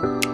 Bye.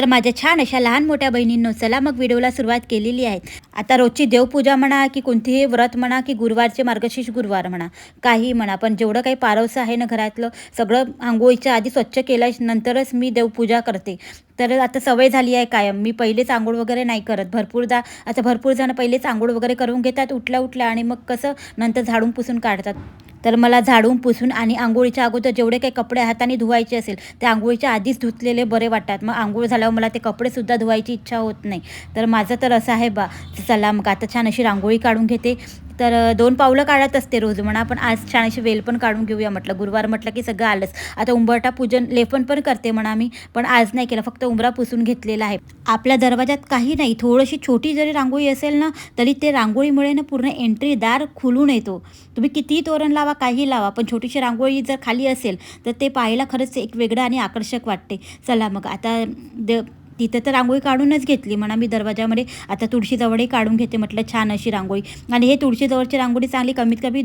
तर माझ्या छान अशा लहान मोठ्या बहिणींनो चला मग व्हिडिओला सुरुवात केलेली आहे. आता रोजची देवपूजा म्हणा की कोणतीही व्रत म्हणा की गुरुवारचे मार्गशीर्ष गुरुवार म्हणा काही म्हणा पण जेवढं काही पारवसं आहे ना घरातलं सगळं आंघोळीच्या आधी स्वच्छ केल्या नंतरच मी देवपूजा करते. तर आता सवय झाली आहे कायम. मी पहिलेच आंघोळ वगैरे नाही करत. भरपूरदा आता भरपूर जण पहिलेच आंघोळ वगैरे करून घेतात उठल्या उठल्या आणि मग कसं नंतर झाडून पुसून काढतात. तर मला झाडून पुसून आणि आंघोळीच्या अगोदर जेवढे काही कपडे हाताने धुवायचे असेल ते आंघोळीच्या आधीच धुतलेले बरे वाटतात. मग आंघोळ झाल्यावर मला ते कपडेसुद्धा धुवायची इच्छा होत नाही. तर माझं तर असं आहे बा चला मग आता छान अशी रांगोळी काढून घेते. तर दोन पावलं काढत असते रोज. म्हणा पण आज छान अशी वेल पण काढून घेऊया म्हटलं. गुरुवार म्हटलं की सगळं आलंच. आता उंबरटा पूजन लेपन पण करते म्हणा मी पण आज नाही केलं. फक्त उंबरा पुसून घेतलेला आहे. आपल्या दरवाजात काही नाही. थोडीशी छोटी जरी रांगोळी असेल ना तरी ते रांगोळीमुळे ना पूर्ण एंट्री दार खुलून येतो. तुम्ही कितीही तोरण लावा काही लावा पण छोटीशी रांगोळी जर खाली असेल तर ते पाहायला खरंच एक वेगळं आणि आकर्षक वाटते. चला मग आता द तिथं तर रांगोळी काढूनच घेतली म्हणा मी दरवाजामध्ये. आता तुळशीजवळही काढून घेते म्हटलं छान अशी रांगोळी. आणि हे तुळशीजवळची रांगोळी चांगली कमीत कमी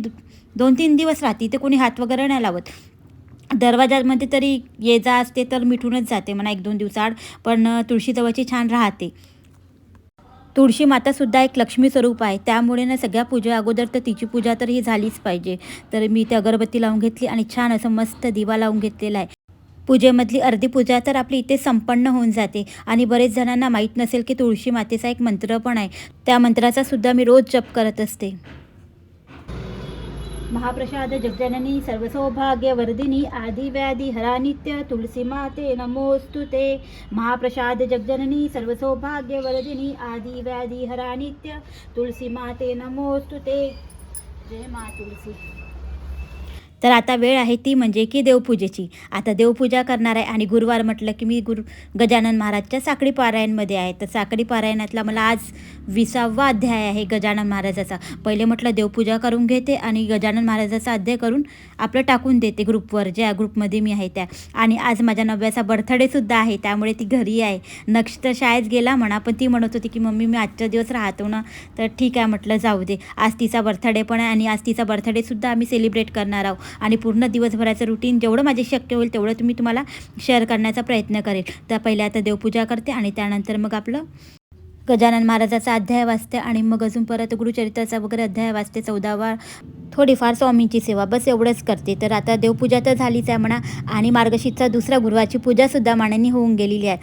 दोन तीन दिवस राहते. इथे कोणी हात वगैरे नाही लावत. दरवाजामध्ये तरी ये जा असते तर मिठूनच जाते म्हणा एक दोन दिवसाआड. पण तुळशीजवळची छान राहते. तुळशी मातासुद्धा एक लक्ष्मी स्वरूप आहे. त्यामुळे ना सगळ्या पूजा अगोदर तर तिची पूजा तर ही झालीच पाहिजे. तर मी ते अगरबत्ती लावून घेतली आणि छान असं मस्त दिवा लावून घेतलेला आहे. पूजेमधली अर्धी पूजा तर आपली इथे संपन्न होऊन जाते. आणि बरेच जणांना माहीत नसेल की तुळशी मातेचा एक मंत्र पण आहे. त्या मंत्राचा सुद्धा मी रोज जप करत असते. महाप्रसाद जगजननी सर्वसौभाग्य वर्धिनी आदिव्याधी हरानित्य हरा नित्य तुलसी माते नमोस्तु ते. महाप्रसाद जगजननी सर्वसौभाग्य वर्धिनी आदिव्याधी हरा नित्य तुलसी माते नमोस्तु ते. जय मा तुलसी. तर आता वेळ आहे ती म्हणजे की देवपूजेची. आता देवपूजा करणार आहे आणि गुरुवार म्हटलं की मी गुरु गजानन महाराजच्या साखळी पारायणमध्ये आहे. तर साखळी पारायणातला मला आज विसावा अध्याय आहे गजानन महाराजाचा. पहिले म्हटलं देवपूजा करून घेते आणि गजानन महाराजाचा अध्याय करून आपलं टाकून देते ग्रुपवर ज्या ग्रुपमध्ये मी आहे त्या. आणि आज माझ्या नव्याचा बर्थडेसुद्धा आहे त्यामुळे ती घरी आहे. नक्ष तर शाळेत गेला म्हणा पण ती म्हणत होती की मम्मी मी आजच्या दिवस राहतो ना तर ठीक आहे म्हटलं जाऊ दे. आज तिचा बर्थडे पण आहे आणि आज तिचा बर्थडेसुद्धा आम्ही सेलिब्रेट करणार आहोत. आणि पूर्ण दिवसभराचं रुटीन जेवढं माझे शक्य होईल तेवढं तुम्ही तुम्हाला शेअर करण्याचा प्रयत्न करेल. तर पहिले आता देवपूजा करते आणि त्यानंतर मग आपलं गजानन महाराजाचा अध्याय वाचते आणि मग अजून परत गुरुचरित्राचा वगैरे अध्याय वाचते. चौदावा थोडीफार स्वामींची सेवा. बस एवढंच करते. तर आता देवपूजा तर झालीच आहे म्हणा आणि मार्गशीतचा दुसरा गुरुवारची पूजासुद्धा मानाने होऊन गेलेली आहे.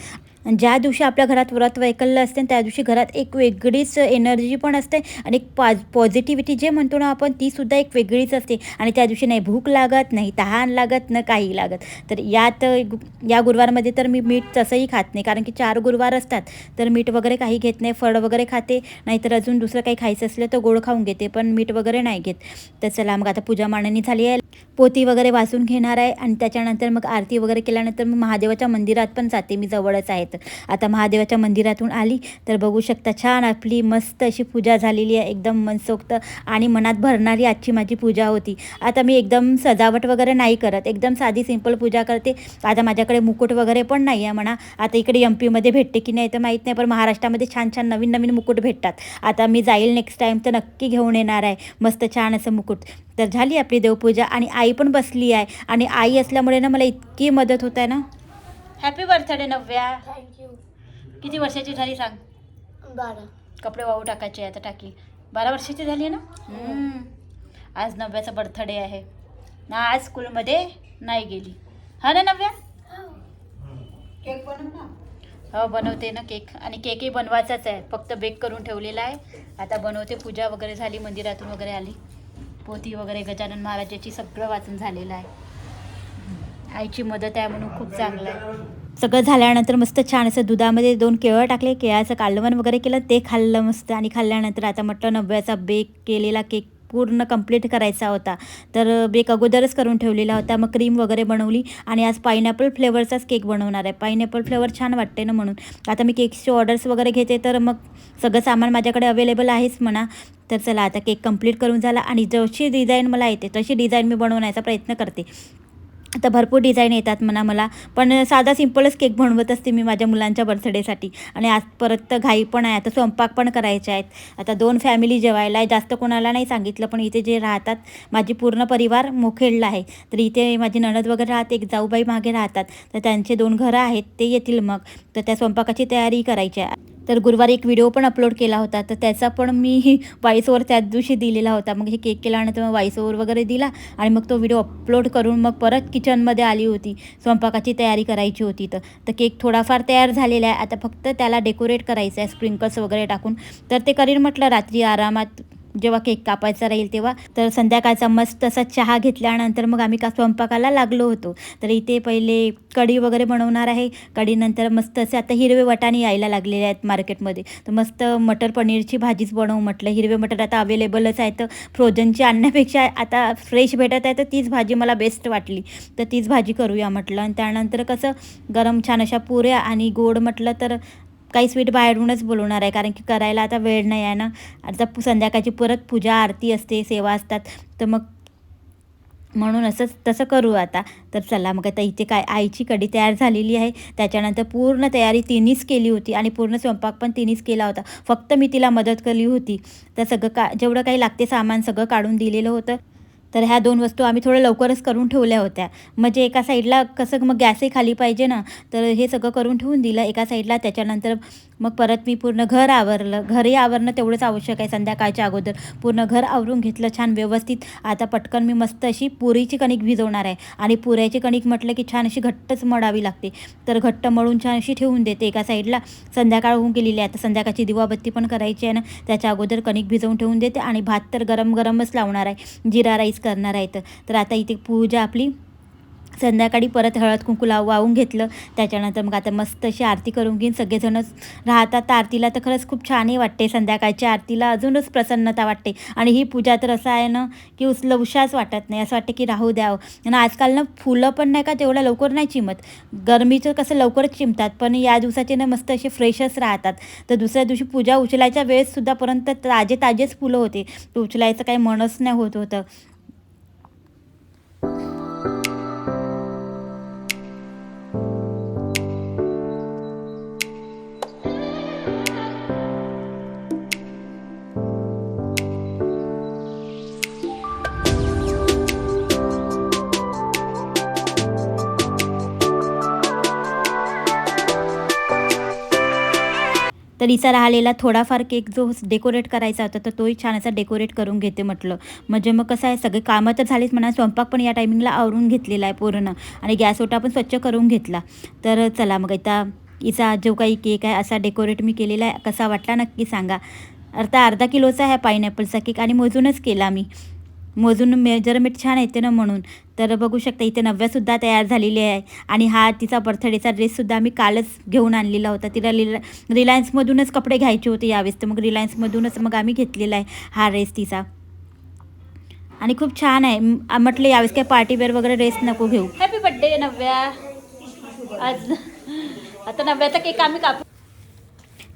ज्या दिवशी आपल्या घरात व्रत वैकल्य असते त्या दिवशी घरात एक वेगळीच एनर्जी पण असते आणि एक पॉज पॉझिटिव्हिटी जे म्हणतो ना आपण ती सुद्धा एक वेगळीच असते. आणि त्या दिवशी नाही भूक लागत नाही तहान लागत न काही लागत. तर यात गु- या गुरुवारमध्ये तर मी मीठ तसंही खात नाही. कारण की चार गुरुवार असतात. तर मीठ वगैरे काही घेत नाही. फळ वगैरे खाते. नाहीतर अजून दुसरं काही खायचं असलं तर गोड खाऊन घेते. पण मीठ वगैरे नाही घेत. तर चला मग आता पूजा मांडणी झाली आहे. पोती वगैरे वाचून घेणार आहे आणि त्याच्यानंतर मग आरती वगैरे केल्यानंतर मग महादेवाच्या मंदिरात पण जाते. मी जवळच आहे तर. आता महादेवाच्या मंदिरातून आली तर बघू शकता छान आपली मस्त अशी पूजा झालेली आहे. एकदम मनसोक्त आणि मनात भरणारी आजची माझी पूजा होती. आता मी एकदम सजावट वगैरे नाही करत. एकदम साधी सिंपल पूजा करते. आता माझ्याकडे मुकुट वगैरे पण नाही आहे म्हणा. आता इकडे एम पीमध्ये भेटते की नाही तर माहीत नाही पण महाराष्ट्रामध्ये छान छान नवीन नवीन मुकुट भेटतात. आता मी जाईल नेक्स्ट टाईम तर नक्की घेऊन येणार आहे. मस्त छान असं मुकुट. तर झाली आपली देवपूजा आणि आई पण बसली आहे. आणि आई असल्यामुळे ना मला इतकी मदत होत आहे ना. हॅपी बर्थडे नव्या. थँक्यू किती वर्षाची झाली सांग. बारा. कपडे वाहू टाकायचे आता टाकी. बारा वर्षाची झाली ना? हम्म. आज नव्याचा बर्थडे आहे. ना आज स्कूलमध्ये नाही गेली. हा ना नव्या? हो. बनवते ना केक. आणि केकही बनवायचाच आहे. फक्त बेक करून ठेवलेला आहे. आता बनवते पूजा वगैरे झाली मंदिरातून वगैरे आली. पोथी वगैरे गजानन महाराजाची सगळं वाचून झालेलं आहे. आईची मदत आहे म्हणून खूप चांगलं आहे. सगळं झाल्यानंतर मस्त छान असं दुधामध्ये दोन केळं टाकले केळाचं कालवण वगैरे केलं ते खाल्लं मस्त. आणि खाल्ल्यानंतर आता म्हटलं नव्याचा बेक केलेला केक पूर्ण कंप्लीट करायचा होता. तर बेक अगोदरच करून ठेवलेला होता. मग क्रीम वगैरे बनवली आणि आज पायनॅपल फ्लेवरचाच केक बनवणार आहे. पायनॅपल फ्लेवर छान वाटते ना म्हणून. आता मी केकचे ऑर्डर्स वगैरे घेते तर मग सगळं सामान माझ्याकडे अवेलेबल आहेच म्हणा. तर चला आता केक कंप्लीट करून झाला आणि जशी डिझाईन मला येते तशी डिझाईन मी बनवण्याचा प्रयत्न करते. आता भरपूर डिझाईन येतात म्हणा मला पण साधा सिम्पलच केक बनवत असते मी माझ्या मुलांच्या बर्थडेसाठी. आणि आज परत तर घाई पण आहे आता स्वयंपाक पण करायचे आहेत. आता दोन फॅमिली जेवायला आहे जास्त कोणाला नाही सांगितलं पण इथे जे राहतात माझी पूर्ण परिवार मोखेडला आहे. तर इथे माझी नणद वगैरे राहते एक जाऊबाई मागे राहतात. तर त्यांचे दोन घरं आहेत ते येतील मग. तर त्या स्वयंपाकाची तयारी करायची आहे. तर गुरुवारी एक व्हिडिओ पण अपलोड केला होता. तर त्याचा पण मी व्हॉइस ओवर त्याच दिवशी दिलेला होता. मग हे केक केल्यानंतर मग व्हॉइस ओवर वगैरे दिला आणि मग तो व्हिडिओ अपलोड करून मग परत किचनमध्ये आली होती. स्वयंपाकाची तयारी करायची होती तर. तर केक थोडाफार तयार झालेला आहे. आता फक्त त्याला डेकोरेट करायचं आहे. स्प्रिंकल्स वगैरे टाकून. तर ते करीन म्हटलं रात्री आरामात जेव्हा केक कापायचा राहील तेव्हा तर संध्याकाळचा मस्त असा चहा घेतल्यानंतर मग आम्ही का स्वयंपाकाला लागलो होतो. तर इथे पहिले कढी वगैरे बनवणार आहे. कढीनंतर मस्त असे आता हिरवे वटाणे यायला लागलेले आहेत मार्केटमध्ये. तर मस्त मटर पनीरची भाजीच बनवू म्हटलं. हिरवे मटर आता अवेलेबलच आहे तर फ्रोजनची आणण्यापेक्षा आता फ्रेश भेटत आहे तर तीच भाजी मला बेस्ट वाटली. तर तीच भाजी करूया म्हटलं. आणि त्यानंतर कसं गरम छान अशा पुऱ्या आणि गोड म्हटलं तर काही स्वीट बाहेरूनच बोलवणार आहे. कारण की करायला आता वेळ नाही आहे ना. आता संध्याकाळची परत पूजा आरती असते सेवा असतात. तर मग म्हणून असंच तसं करू आता. तर चला मग आता इथे काय आईची कढी तयार झालेली आहे. त्याच्यानंतर पूर्ण तयारी तिनीच केली होती आणि पूर्ण स्वयंपाक पण तिनीच केला होता. फक्त मी तिला मदत केली होती. तर सगळं का जेवढं काही लागते सामान सगळं काढून दिलेलं होतं. तर ह्या दोन वस्तू आम्ही थोडं लवकरच करून ठेवल्या होत्या. म्हणजे एका साईडला कसं मग गॅसही खाली पाहिजे ना? तर हे सगळं करून ठेवून दिलं. एका साईडला त्याच्यानंतर मग परत मी पूर्ण घर आवरलं. घरही आवरणं तेवढंच आवश्यक आहे संध्याकाळच्या अगोदर. पूर्ण घर आवरून घेतलं छान व्यवस्थित. आता पटकन मी मस्त अशी पुरीची कणिक भिजवणार आहे. आणि पुऱ्याची कणिक म्हटलं की छान अशी घट्टच मळावी लागते. तर घट्ट मळून छान अशी ठेवून देते एका साईडला. संध्याकाळ होऊन गेलेली आहे. आता संध्याकाळची दिवाबत्ती पण करायची आहे ना. त्याच्या अगोदर कणिक भिजवून ठेवून देते. आणि भात तर गरम गरमच लावणार आहे. जिरा राईस करणार आहे तर. तर आता इथे पूजा आपली संध्याकाळी परत हळद कुंकू लाव वाहून घेतलं. त्याच्यानंतर मग आता मस्त अशी आरती करून घेईन. सगळेजणच राहतात तर आरतीला तर खरंच खूप छानही वाटते. संध्याकाळच्या आरतीला अजूनच प्रसन्नता वाटते. आणि ही पूजा तर असं आहे ना की उचलं उशाच वाटत नाही. असं वाटतं की राहू द्यावं. आणि आजकाल ना फुलं पण नाही का तेवढ्या लवकर नाही चिमत. गरमीचं कसं लवकरच चिमतात पण या दिवसाचे ना मस्त असे फ्रेशच राहतात. तर दुसऱ्या दिवशी पूजा उचलायच्या वेळेससुद्धापर्यंत ताजे ताजेच फुलं होते. उचलायचं काही मनच नाही होत होतं. तर हिचा राहिलेला थोडाफार केक जो डेकोरेट करायचा होता तर तोही छान असा डेकोरेट करून घेते म्हटलं. म्हणजे मग कसं आहे सगळे कामं तर झालीच म्हणा स्वयंपाक पण या टायमिंगला आवरून घेतलेला आहे पूर्ण. आणि गॅस ओटा पण स्वच्छ करून घेतला. तर चला मग आता हिचा जो काही केक आहे असा डेकोरेट मी केलेला आहे. कसा वाटला नक्की सांगा. अर्धा अर्धा किलोचा आहे पायनॅपलचा केक आणि मोजूनच केला मी. मोजून मेजरमेंट छान येते ना म्हणून. तर बघू शकता इथे नव्यासुद्धा तयार झालेली आहे. आणि हा तिचा बर्थडेचा ड्रेससुद्धा आम्ही कालच घेऊन आणलेला होता. तिला रिला रिलायन्समधूनच कपडे घ्यायचे होते यावेळेस. तर मग रिलायन्समधूनच मग आम्ही घेतलेला आहे हा ड्रेस तिचा. आणि खूप छान आहे. म्हटलं यावेळेस काय पार्टीवेअर वगैरे ड्रेस नको घेऊ. हॅपी बड्डे नव्या. आज आता नव्याचा केक आम्ही कापू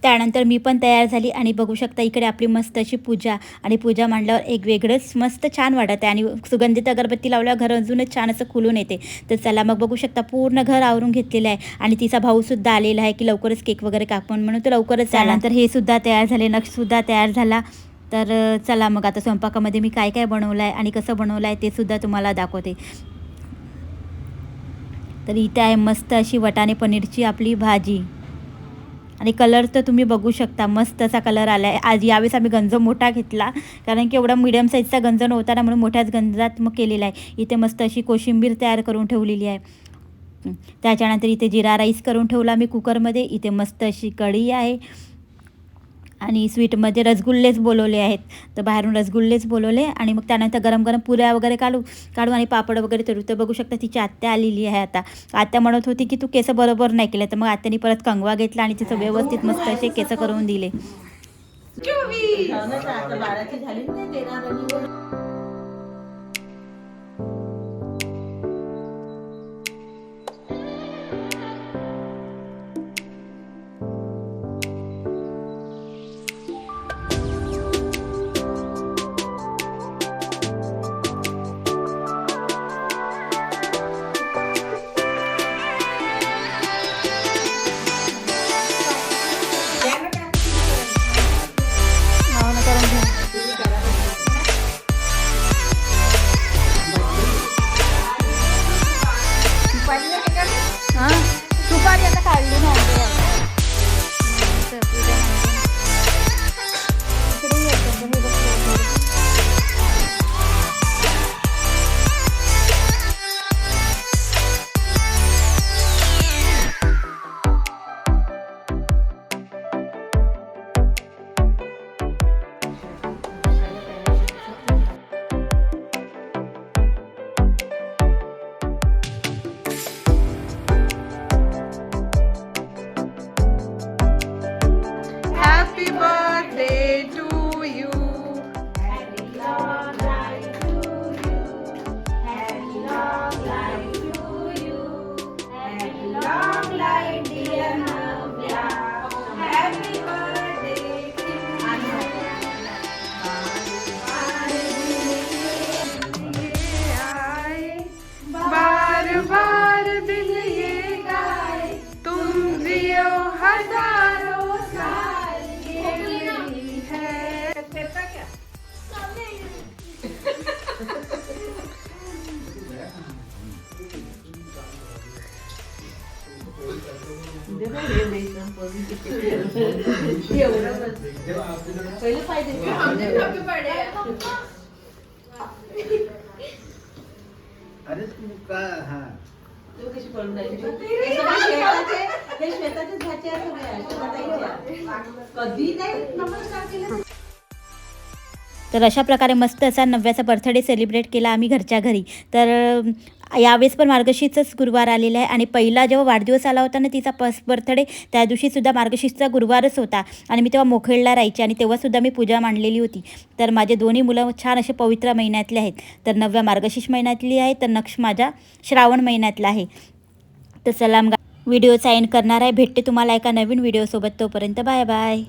त्यानंतर मी पण तयार झाली आणि बघू शकता इकडे आपली मस्त अशी पूजा आणि पूजा मांडल्यावर एक वेगळंच मस्त छान वाटत आहे आणि सुगंधित अगरबत्ती लावल्यावर घर अजूनच छान असं खुलून येते. तर चला मग बघू शकता पूर्ण घर आवरून घेतलेलं आहे आणि तिचा भाऊसुद्धा आलेला आहे की लवकरच केक वगैरे कापून म्हणून तर लवकरच त्यानंतर हे सुद्धा तयार झाले नक्षसुद्धा तयार झाला. तर चला मग आता स्वयंपाकामध्ये मी काय काय बनवलं आहे आणि कसं बनवलं आहे ते सुद्धा तुम्हाला दाखवते. तर इथे आहे मस्त अशी वटाणे पनीरची आपली भाजी. आणि कलर तर तुम्ही बघू शकता मस्त असा कलर आला आहे आज यावेळेस आम्ही गंज मोठा घेतला कारण की एवढा मिडियम साईजचा गंज नव्हता ना म्हणून मोठ्याच गंजात मग केलेला आहे. इथे मस्त अशी कोशिंबीर तयार करून ठेवलेली आहे. त्याच्यानंतर इथे जिरा राईस करून ठेवला मी कुकरमध्ये इथे मस्त अशी कढी आहे. आणि स्वीटमध्ये रसगुल्लेच बोलवले आहेत. तर बाहेरून रसगुल्लेच बोलवले आणि मग त्यानंतर गरम गरम पुऱ्या वगैरे काढू काढू आणि पापड वगैरे तरू तर बघू शकता तिची आत्या आलेली आहे आता. आत्या म्हणत होती की तू केस बरोबर नाही केलं. तर मग आत्याने परत कंगवा घेतला आणि तिचं व्यवस्थित मस्त असे केस करून दिले. अरे तू का हा तर अशा प्रकारे मस्त असा नव्याचा बर्थडे सेलिब्रेट केला आम्ही घरच्या घरी. तर यावेळेस पण मार्गशीर्षच गुरुवार आलेला आहे. आणि पहिला जेव्हा वाढदिवस आला होता ना तिचा पस बर्थडे त्या दिवशीसुद्धा मार्गशीर्षचा गुरुवारच होता. आणि मी तेव्हा मोखेडला राहायची आणि तेव्हासुद्धा मी पूजा मांडलेली होती. तर माझे दोन्ही मुलं छान असे पवित्र महिन्यातले आहेत. तर नवव्या मार्गशीर्ष महिन्यातली आहे तर नक्ष माझ्या श्रावण महिन्यातला आहे. तर सलाम मग व्हिडिओचा एंड करणार आहे. भेटते तुम्हाला एका नवीन व्हिडिओसोबत तोपर्यंत. Bye bye.